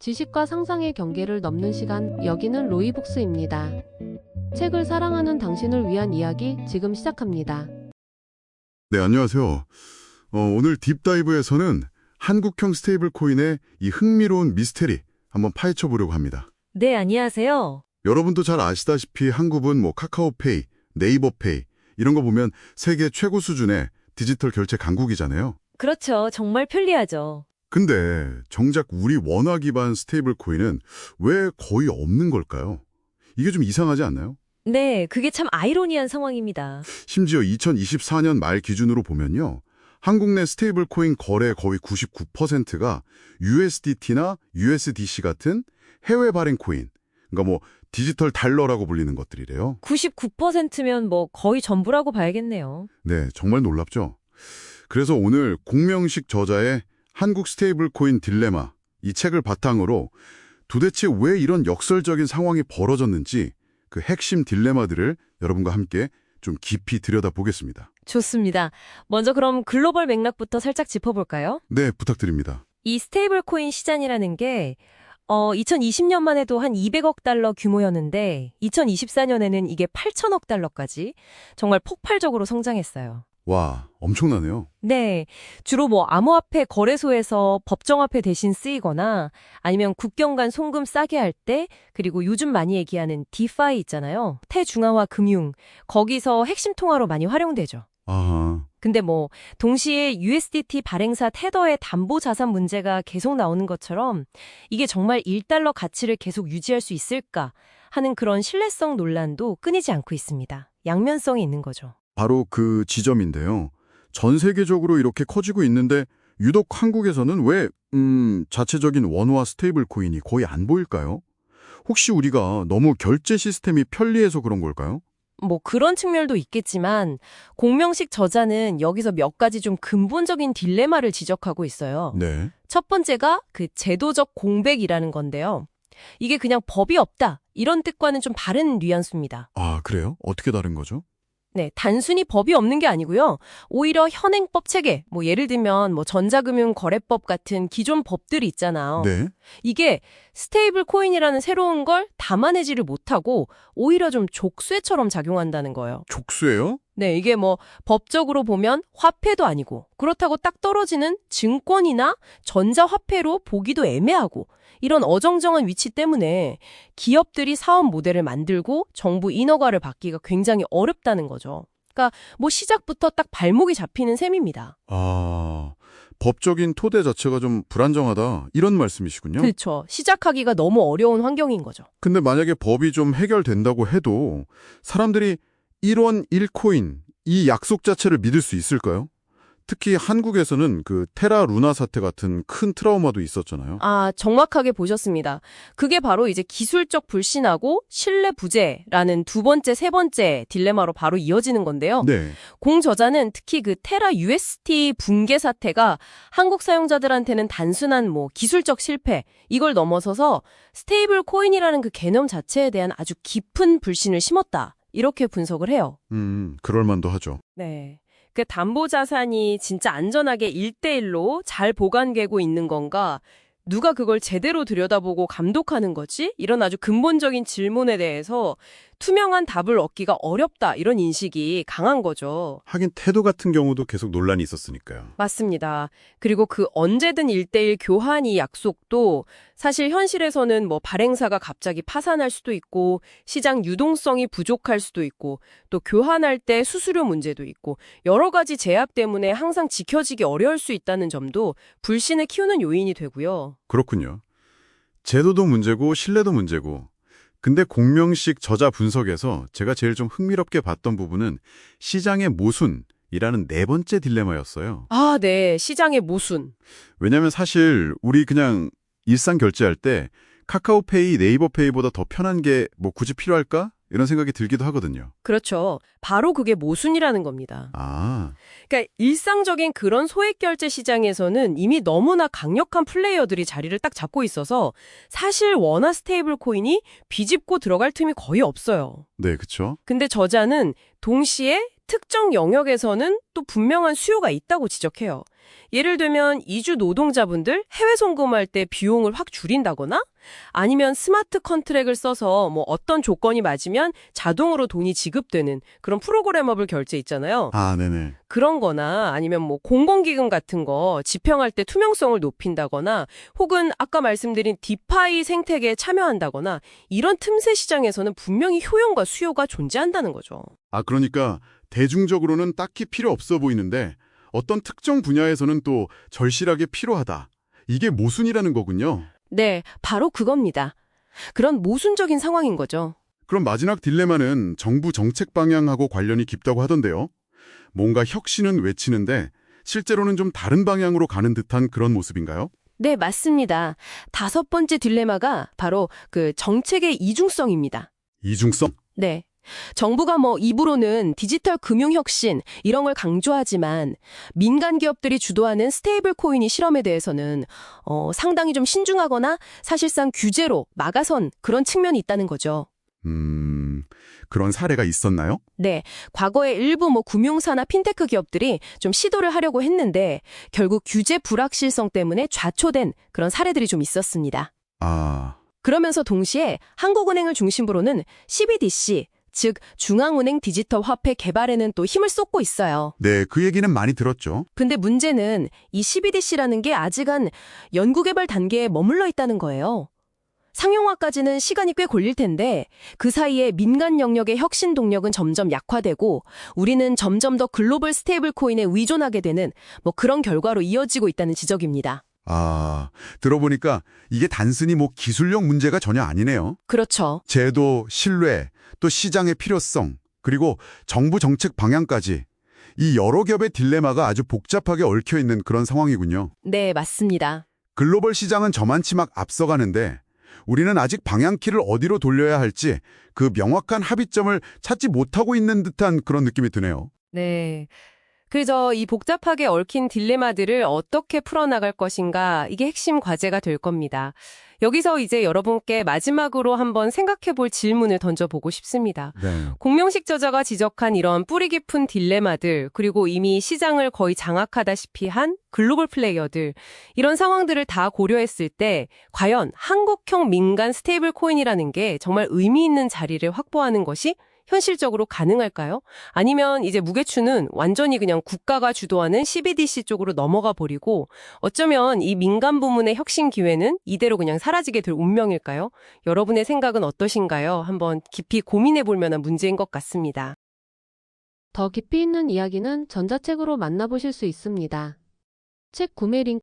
지식과 상상의 경계를 넘는 시간, 여기는 로이북스입니다. 책을 사랑하는 당신을 위한 이야기 지금 시작합니다. 네, 안녕하세요. 어, 오늘 딥다이브에서는 한국형 스테이블 코인의 이 흥미로운 미스테리 한번 파헤쳐 보려고 합니다. 네, 안녕하세요. 여러분도 잘 아시다시피 한국은 뭐 카카오페이, 네이버페이 이런 거 보면 세계 최고 수준의 디지털 결제 강국이잖아요. 그렇죠. 정말 편리하죠. 근데 정작 우리 원화 기반 스테이블 코인은 왜 거의 없는 걸까요? 이게 좀 이상하지 않나요? 네, 그게 참 아이러니한 상황입니다. 심지어 2024년 말 기준으로 보면요. 한국 내 스테이블 코인 거래 거의 99%가 USDT나 USDC 같은 해외 발행 코인, 그러니까 뭐 디지털 달러라고 불리는 것들이래요. 99%면 뭐 거의 전부라고 봐야겠네요. 네, 정말 놀랍죠? 그래서 오늘 공명식 저자의 한국 스테이블 코인 딜레마 이 책을 바탕으로 도대체 왜 이런 역설적인 상황이 벌어졌는지 그 핵심 딜레마들을 여러분과 함께 좀 깊이 들여다보겠습니다. 좋습니다. 먼저 그럼 글로벌 맥락부터 살짝 짚어볼까요? 네, 부탁드립니다. 이 스테이블 코인 시장이라는 게 어, 2020년만 해도 한 200억 달러 규모였는데 2024년에는 이게 8천억 달러까지 정말 폭발적으로 성장했어요. 와, 엄청나네요. 네. 주로 뭐 암호화폐 거래소에서 법정화폐 대신 쓰이거나 아니면 국경 간 송금 싸게 할 때 그리고 요즘 많이 얘기하는 디파이 있잖아요. 태중앙화 금융. 거기서 핵심 통화로 많이 활용되죠. 아하, 근데 뭐 동시에 USDT 발행사 테더의 담보 자산 문제가 계속 나오는 것처럼 이게 정말 1달러 가치를 계속 유지할 수 있을까 하는 그런 신뢰성 논란도 끊이지 않고 있습니다. 양면성이 있는 거죠. 바로 그 지점인데요. 전 세계적으로 이렇게 커지고 있는데 유독 한국에서는 왜, 음, 자체적인 원화 스테이블 코인이 거의 안 보일까요? 혹시 우리가 너무 결제 시스템이 편리해서 그런 걸까요? 뭐 그런 측면도 있겠지만 공명식 저자는 여기서 몇 가지 좀 근본적인 딜레마를 지적하고 있어요. 네. 첫 번째가 그 제도적 공백이라는 건데요. 이게 그냥 법이 없다 이런 뜻과는 좀 다른 뉘앙스입니다. 아, 그래요? 어떻게 다른 거죠? 네, 단순히 법이 없는 게 아니고요. 오히려 현행법 체계, 뭐 예를 들면 뭐 전자금융 거래법 같은 기존 법들이 있잖아요. 네. 이게 스테이블 코인이라는 새로운 걸 담아내지를 못하고 오히려 좀 족쇄처럼 작용한다는 거예요. 족수예요? 네, 이게 뭐 법적으로 보면 화폐도 아니고 그렇다고 딱 떨어지는 증권이나 전자화폐로 보기도 애매하고 이런 어정쩡한 위치 때문에 기업들이 사업 모델을 만들고 정부 인허가를 받기가 굉장히 어렵다는 거죠. 그러니까 뭐 시작부터 딱 발목이 잡히는 셈입니다. 아, 법적인 토대 자체가 좀 불안정하다. 이런 말씀이시군요. 그렇죠. 시작하기가 너무 어려운 환경인 거죠. 근데 만약에 법이 좀 해결된다고 해도 사람들이 1원 1코인 이 약속 자체를 믿을 수 있을까요? 특히 한국에서는 그 테라 루나 사태 같은 큰 트라우마도 있었잖아요. 아, 정확하게 보셨습니다. 그게 바로 이제 기술적 불신하고 신뢰 부재라는 두 번째, 세 번째 딜레마로 바로 이어지는 건데요. 네. 공 저자는 특히 그 테라 UST 붕괴 사태가 한국 사용자들한테는 단순한 뭐 기술적 실패 이걸 넘어서서 스테이블 코인이라는 그 개념 자체에 대한 아주 깊은 불신을 심었다. 이렇게 분석을 해요. 음, 그럴 만도 하죠. 네. 그 담보 자산이 진짜 안전하게 1대1로 잘 보관되고 있는 건가? 누가 그걸 제대로 들여다보고 감독하는 거지? 이런 아주 근본적인 질문에 대해서 투명한 답을 얻기가 어렵다. 이런 인식이 강한 거죠. 하긴 태도 같은 경우도 계속 논란이 있었으니까요. 맞습니다. 그리고 그 언제든 1대1 교환이 약속도 사실 현실에서는 뭐 발행사가 갑자기 파산할 수도 있고 시장 유동성이 부족할 수도 있고 또 교환할 때 수수료 문제도 있고 여러 가지 제약 때문에 항상 지켜지기 어려울 수 있다는 점도 불신을 키우는 요인이 되고요. 그렇군요. 제도도 문제고 신뢰도 문제고. 근데 공명식 저자 분석에서 제가 제일 좀 흥미롭게 봤던 부분은 시장의 모순 이라는 네 번째 딜레마였어요. 아, 네. 시장의 모순. 왜냐면 사실 우리 그냥 일상 결제할 때 카카오페이, 네이버페이보다 더 편한 게 뭐 굳이 필요할까? 이런 생각이 들기도 하거든요. 그렇죠. 바로 그게 모순이라는 겁니다. 아, 그러니까 일상적인 그런 소액 결제 시장에서는 이미 너무나 강력한 플레이어들이 자리를 딱 잡고 있어서 사실 원화 스테이블 코인이 비집고 들어갈 틈이 거의 없어요. 네, 그쵸. 근데 저자는 동시에 특정 영역에서는 또 분명한 수요가 있다고 지적해요. 예를 들면 이주 노동자분들 해외 송금할 때 비용을 확 줄인다거나 아니면 스마트 컨트랙을 써서 뭐 어떤 조건이 맞으면 자동으로 돈이 지급되는 그런 프로그래머블 결제 있잖아요. 아, 네네. 그런 거나 아니면 뭐 공공기금 같은 거 집행할 때 투명성을 높인다거나 혹은 아까 말씀드린 디파이 생태계에 참여한다거나 이런 틈새 시장에서는 분명히 효용과 수요가 존재한다는 거죠. 아, 그러니까 대중적으로는 딱히 필요 없어 보이는데 어떤 특정 분야에서는 또 절실하게 필요하다. 이게 모순이라는 거군요. 네, 바로 그겁니다. 그런 모순적인 상황인 거죠. 그럼 마지막 딜레마는 정부 정책 방향하고 관련이 깊다고 하던데요. 뭔가 혁신은 외치는데 실제로는 좀 다른 방향으로 가는 듯한 그런 모습인가요? 네, 맞습니다. 다섯 번째 딜레마가 바로 그 정책의 이중성입니다. 이중성? 네. 정부가 뭐 입으로는 디지털 금융 혁신 이런 걸 강조하지만 민간 기업들이 주도하는 스테이블 코인이 실험에 대해서는 어, 상당히 좀 신중하거나 사실상 규제로 막아선 그런 측면이 있다는 거죠. 음, 그런 사례가 있었나요? 네, 과거에 일부 뭐 금융사나 핀테크 기업들이 좀 시도를 하려고 했는데 결국 규제 불확실성 때문에 좌초된 그런 사례들이 좀 있었습니다. 아, 그러면서 동시에 한국은행을 중심으로는 CBDC, 즉 중앙은행 디지털 화폐 개발에는 또 힘을 쏟고 있어요. 네, 그 얘기는 많이 들었죠. 근데 문제는 이 CBDC라는 게 아직은 연구개발 단계에 머물러 있다는 거예요. 상용화까지는 시간이 꽤 걸릴 텐데 그 사이에 민간 영역의 혁신 동력은 점점 약화되고 우리는 점점 더 글로벌 스테이블 코인에 의존하게 되는 뭐 그런 결과로 이어지고 있다는 지적입니다. 아, 들어보니까 이게 단순히 뭐 기술력 문제가 전혀 아니네요. 그렇죠. 제도, 신뢰, 또 시장의 필요성, 그리고 정부 정책 방향까지 이 여러 겹의 딜레마가 아주 복잡하게 얽혀 있는 그런 상황이군요. 네, 맞습니다. 글로벌 시장은 저만치 막 앞서가는데 우리는 아직 방향키를 어디로 돌려야 할지 그 명확한 합의점을 찾지 못하고 있는 듯한 그런 느낌이 드네요. 네. 그래서 이 복잡하게 얽힌 딜레마들을 어떻게 풀어나갈 것인가 이게 핵심 과제가 될 겁니다. 여기서 이제 여러분께 마지막으로 한번 생각해 볼 질문을 던져보고 싶습니다. 네. 공명식 저자가 지적한 이런 뿌리 깊은 딜레마들, 그리고 이미 시장을 거의 장악하다시피 한 글로벌 플레이어들, 이런 상황들을 다 고려했을 때, 과연 한국형 민간 스테이블 코인이라는 게 정말 의미 있는 자리를 확보하는 것이 현실적으로 가능할까요? 아니면 이제 무게추는 완전히 그냥 국가가 주도하는 CBDC 쪽으로 넘어가 버리고 어쩌면 이 민간 부문의 혁신 기회는 이대로 그냥 사라지게 될 운명일까요? 여러분의 생각은 어떠신가요? 한번 깊이 고민해 볼 만한 문제인 것 같습니다. 더 깊이 있는 이야기는 전자책으로 만나보실 수 있습니다. 책 구매 링크